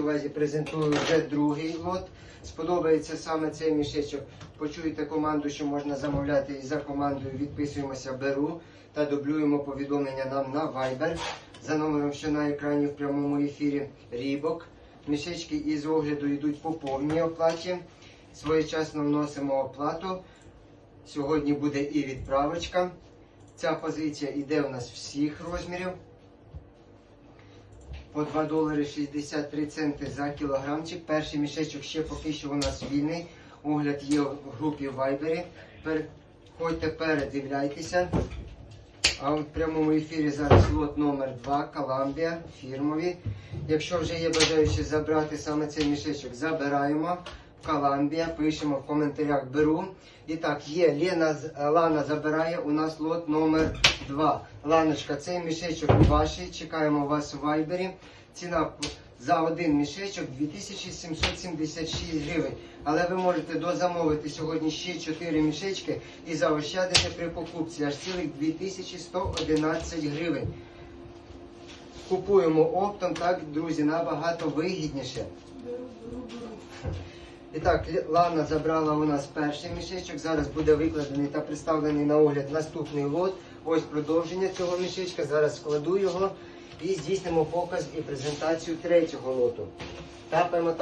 увазі презентую вже другий лот. Сподобається саме цей мішечок. Почуєте команду, що можна замовляти і за командою відписуємося беру та дублюємо повідомлення нам на Viber за номером, що на екрані в прямому ефірі Рібок. Мішечки із огляду йдуть по повній оплаті. Своєчасно вносимо оплату. Сьогодні буде і відправочка. Ця позиція йде у нас всіх розмірів по 2 долари 63 центи за кілограмчик. Перший мішечок ще поки що у нас вільний. Огляд є в групі в. Переходьте, передивляйтеся. А в прямому ефірі зараз лот номер 2 Коламбія, фірмові. Якщо вже є бажаючі забрати саме цей мішечок, забираємо. Коламбія, пишемо в коментарях беру. І так, є Лена, Лана забирає у нас лот номер 2. Ланочка, цей мішечок ваш. Чекаємо вас у вайбері. Ціна за один мішечок 2776 гривень. Але ви можете дозамовити сьогодні ще 4 мішечки і заощадити при покупці аж цілих 2111 гривень. Купуємо оптом, так, друзі, набагато вигідніше. І так, Лана забрала у нас перший мішечок. Зараз буде викладений та представлений на огляд наступний лот. Ось продовження цього мішечка. Зараз складу його і здійснимо показ і презентацію третього лоту. Тапаємо